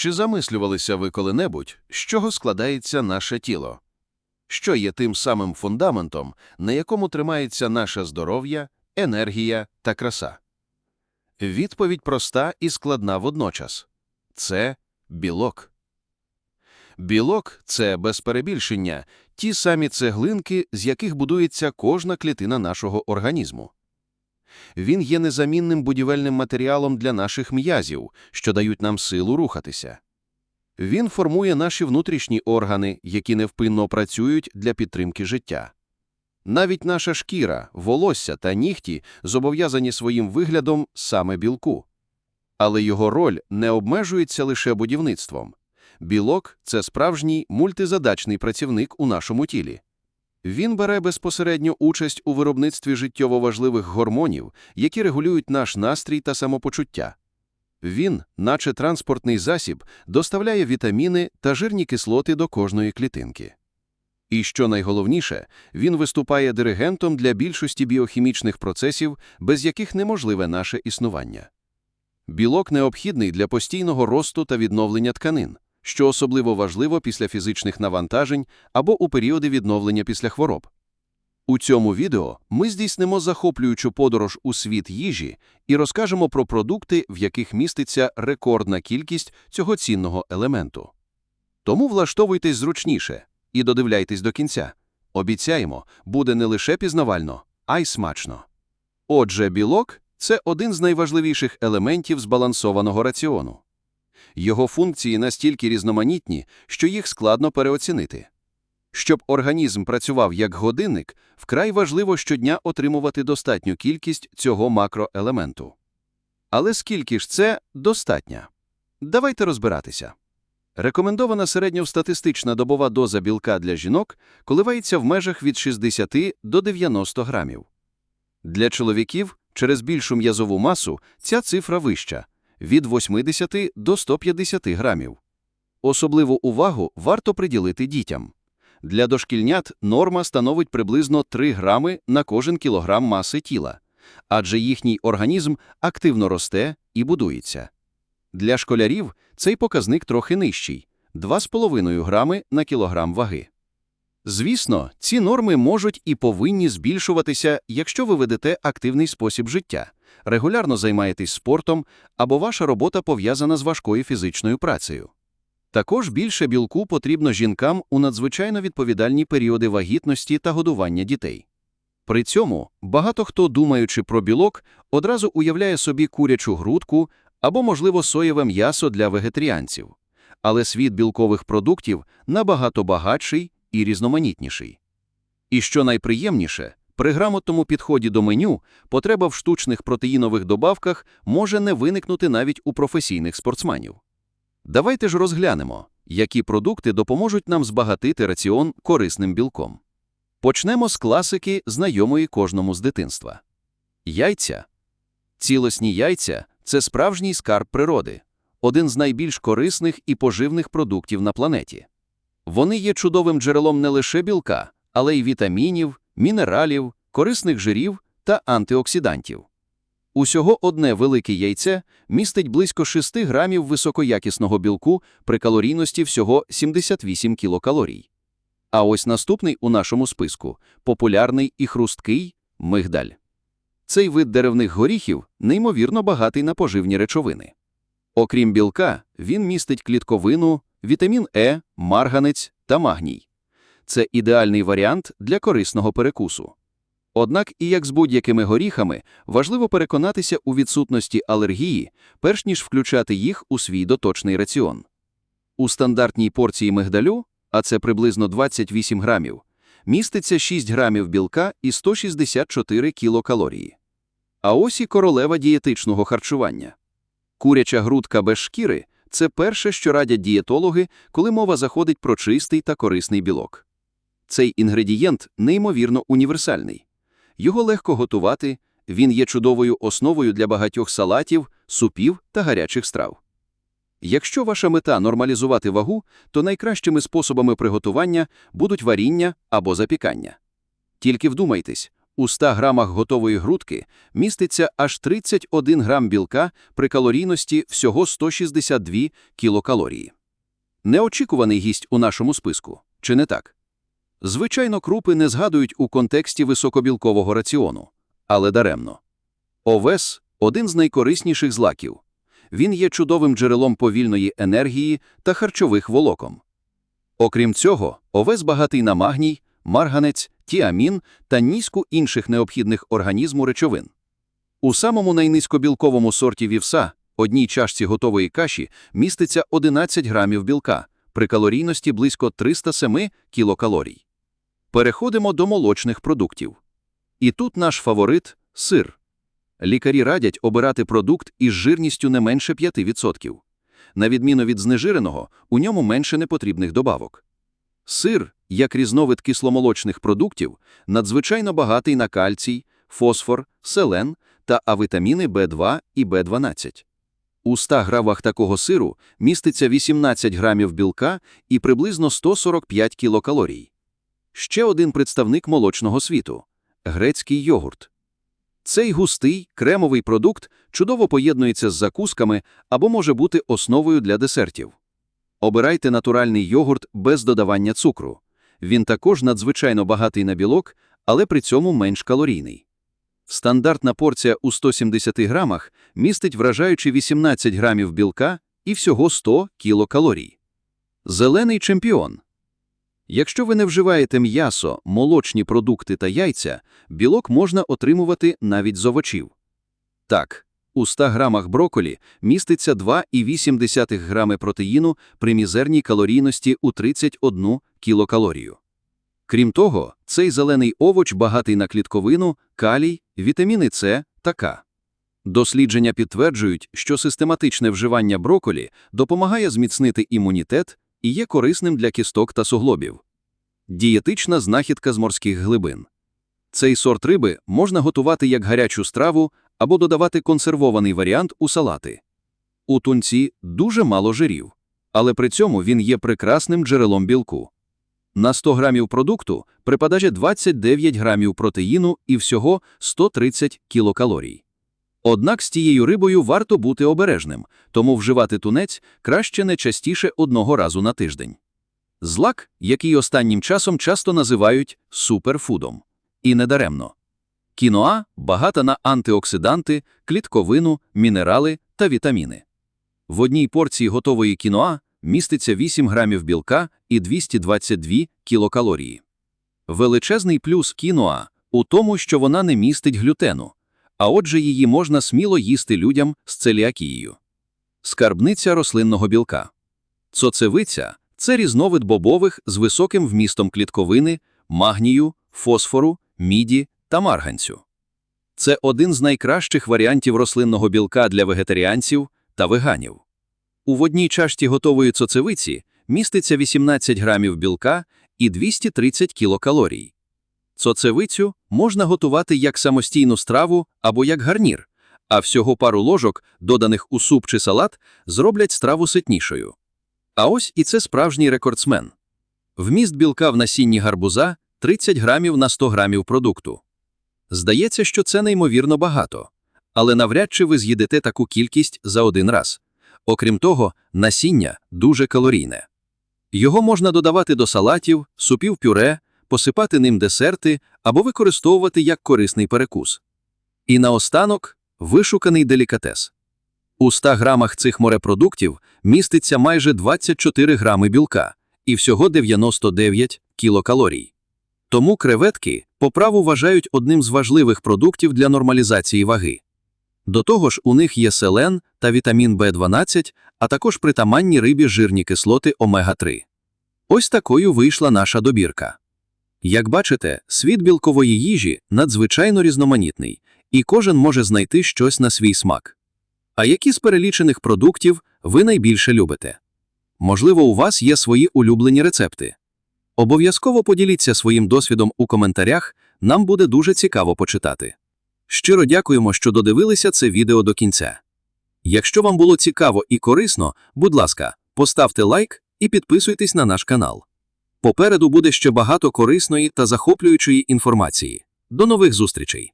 Чи замислювалися ви коли-небудь, з чого складається наше тіло? Що є тим самим фундаментом, на якому тримається наше здоров'я, енергія та краса? Відповідь проста і складна водночас. Це білок. Білок – це, без перебільшення, ті самі цеглинки, з яких будується кожна клітина нашого організму. Він є незамінним будівельним матеріалом для наших м'язів, що дають нам силу рухатися. Він формує наші внутрішні органи, які невпинно працюють для підтримки життя. Навіть наша шкіра, волосся та нігті зобов'язані своїм виглядом саме білку. Але його роль не обмежується лише будівництвом. Білок – це справжній мультизадачний працівник у нашому тілі. Він бере безпосередню участь у виробництві життєво важливих гормонів, які регулюють наш настрій та самопочуття. Він, наче транспортний засіб, доставляє вітаміни та жирні кислоти до кожної клітинки. І що найголовніше, він виступає диригентом для більшості біохімічних процесів, без яких неможливе наше існування. Білок необхідний для постійного росту та відновлення тканин, що особливо важливо після фізичних навантажень або у періоди відновлення після хвороб. У цьому відео ми здійснимо захоплюючу подорож у світ їжі і розкажемо про продукти, в яких міститься рекордна кількість цього цінного елементу. Тому влаштовуйтесь зручніше і додивляйтесь до кінця. Обіцяємо, буде не лише пізнавально, а й смачно. Отже, білок це один з найважливіших елементів збалансованого раціону. Його функції настільки різноманітні, що їх складно переоцінити. Щоб організм працював як годинник, вкрай важливо щодня отримувати достатню кількість цього макроелементу. Але скільки ж це достатня? Давайте розбиратися. Рекомендована середньостатистична добова доза білка для жінок коливається в межах від 60 до 90 грамів. Для чоловіків через більшу м'язову масу ця цифра вища – від 80 до 150 грамів. Особливу увагу варто приділити дітям. Для дошкільнят норма становить приблизно 3 грами на кожен кілограм маси тіла, адже їхній організм активно росте і будується. Для школярів цей показник трохи нижчий – 2,5 грами на кілограм ваги. Звісно, ці норми можуть і повинні збільшуватися, якщо ви ведете активний спосіб життя, регулярно займаєтесь спортом або ваша робота пов'язана з важкою фізичною працею. Також більше білку потрібно жінкам у надзвичайно відповідальні періоди вагітності та годування дітей. При цьому багато хто, думаючи про білок, одразу уявляє собі курячу грудку або, можливо, соєве м'ясо для вегетаріанців. Але світ білкових продуктів набагато багатший і різноманітніший. І що найприємніше, при грамотному підході до меню потреба в штучних протеїнових добавках може не виникнути навіть у професійних спортсменів. Давайте ж розглянемо, які продукти допоможуть нам збагатити раціон корисним білком. Почнемо з класики, знайомої кожному з дитинства. Яйця. Цілосні яйця це справжній скарб природи, один з найбільш корисних і поживних продуктів на планеті. Вони є чудовим джерелом не лише білка, але й вітамінів, мінералів, корисних жирів та антиоксидантів. Усього одне велике яйце містить близько 6 грамів високоякісного білку при калорійності всього 78 кілокалорій. А ось наступний у нашому списку популярний і хрусткий мигдаль. Цей вид деревних горіхів неймовірно багатий на поживні речовини. Окрім білка, він містить клітковину, вітамін Е, марганець та магній. Це ідеальний варіант для корисного перекусу. Однак, і як з будь-якими горіхами, важливо переконатися у відсутності алергії, перш ніж включати їх у свій доточний раціон. У стандартній порції мигдалю, а це приблизно 28 грамів, міститься 6 грамів білка і 164 кілокалорії. А ось і королева дієтичного харчування. Куряча грудка без шкіри це перше, що радять дієтологи, коли мова заходить про чистий та корисний білок. Цей інгредієнт неймовірно універсальний. Його легко готувати, він є чудовою основою для багатьох салатів, супів та гарячих страв. Якщо ваша мета нормалізувати вагу, то найкращими способами приготування будуть варіння або запікання. Тільки вдумайтесь, У 100 грамах готової грудки міститься аж 31 грам білка при калорійності всього 162 кілокалорії. Неочікуваний гість у нашому списку, чи не так? Звичайно, крупи не згадують у контексті високобілкового раціону, але даремно. Овес – один з найкорисніших злаків. Він є чудовим джерелом повільної енергії та харчових волокон. Окрім цього, овес багатий на магній, марганець, тіамін та низку інших необхідних організму речовин. У самому найнизькобілковому сорті вівса, одній чашці готової каші, міститься 11 грамів білка, при калорійності близько 307 кілокалорій. Переходимо до молочних продуктів. І тут наш фаворит – сир. Лікарі радять обирати продукт із жирністю не менше 5%. На відміну від знежиреного, у ньому менше непотрібних добавок. Сир, як різновид кисломолочних продуктів, надзвичайно багатий на кальцій, фосфор, селен та авітаміни В2 і В12. У 100 грамах такого сиру міститься 18 грамів білка і приблизно 145 кілокалорій. Ще один представник молочного світу – грецький йогурт. Цей густий, кремовий продукт чудово поєднується з закусками або може бути основою для десертів. Обирайте натуральний йогурт без додавання цукру. Він також надзвичайно багатий на білок, але при цьому менш калорійний. Стандартна порція у 170 грамах містить вражаючи 18 грамів білка і всього 100 кілокалорій. Зелений чемпіон. Якщо ви не вживаєте м'ясо, молочні продукти та яйця, білок можна отримувати навіть з овочів. Так, у 100 грамах броколі міститься 2,8 грами протеїну при мізерній калорійності у 31 кілокалорію. Крім того, цей зелений овоч багатий на клітковину, калій, вітаміни С та К. Дослідження підтверджують, що систематичне вживання броколі допомагає зміцнити імунітет і є корисним для кісток та суглобів. Дієтична знахідка з морських глибин. Цей сорт риби можна готувати як гарячу страву або додавати консервований варіант у салати. У тунці дуже мало жирів, але при цьому він є прекрасним джерелом білку. На 100 грамів продукту припадає 29 грамів протеїну і всього 130 кілокалорій. Однак з тією рибою варто бути обережним, тому вживати тунець краще не частіше одного разу на тиждень. Злак, який останнім часом часто називають суперфудом. І недаремно. Кіноа багата на антиоксиданти, клітковину, мінерали та вітаміни. В одній порції готової кіноа міститься 8 грамів білка і 222 кілокалорії. Величезний плюс кіноа у тому, що вона не містить глютену, а отже її можна сміло їсти людям з целіакією. Скарбниця рослинного білка. Цоцевиця – це різновид бобових з високим вмістом клітковини, магнію, фосфору, міді та марганцю. Це один з найкращих варіантів рослинного білка для вегетаріанців та веганів. У водній чашці готової цоцевиці міститься 18 грамів білка і 230 кілокалорій. Цоцевицю можна готувати як самостійну страву або як гарнір, а всього пару ложок, доданих у суп чи салат, зроблять страву ситнішою. А ось і це справжній рекордсмен. Вміст білка в насінні гарбуза 30 грамів на 100 грамів продукту. Здається, що це неймовірно багато, але навряд чи ви з'їдете таку кількість за один раз. Окрім того, насіння дуже калорійне. Його можна додавати до салатів, супів пюре, посипати ним десерти або використовувати як корисний перекус. І наостанок вишуканий делікатес. У 100 грамах цих морепродуктів міститься майже 24 грами білка і всього 99 кілокалорій. Тому креветки по праву вважають одним з важливих продуктів для нормалізації ваги. До того ж, у них є селен та вітамін В12, а також притаманні рибі жирні кислоти омега-3. Ось такою вийшла наша добірка. Як бачите, світ білкової їжі надзвичайно різноманітний, і кожен може знайти щось на свій смак. А які з перелічених продуктів ви найбільше любите? Можливо, у вас є свої улюблені рецепти. Обов'язково поділіться своїм досвідом у коментарях, нам буде дуже цікаво почитати. Щиро дякуємо, що додивилися це відео до кінця. Якщо вам було цікаво і корисно, будь ласка, поставте лайк і підписуйтесь на наш канал. Попереду буде ще багато корисної та захоплюючої інформації. До нових зустрічей!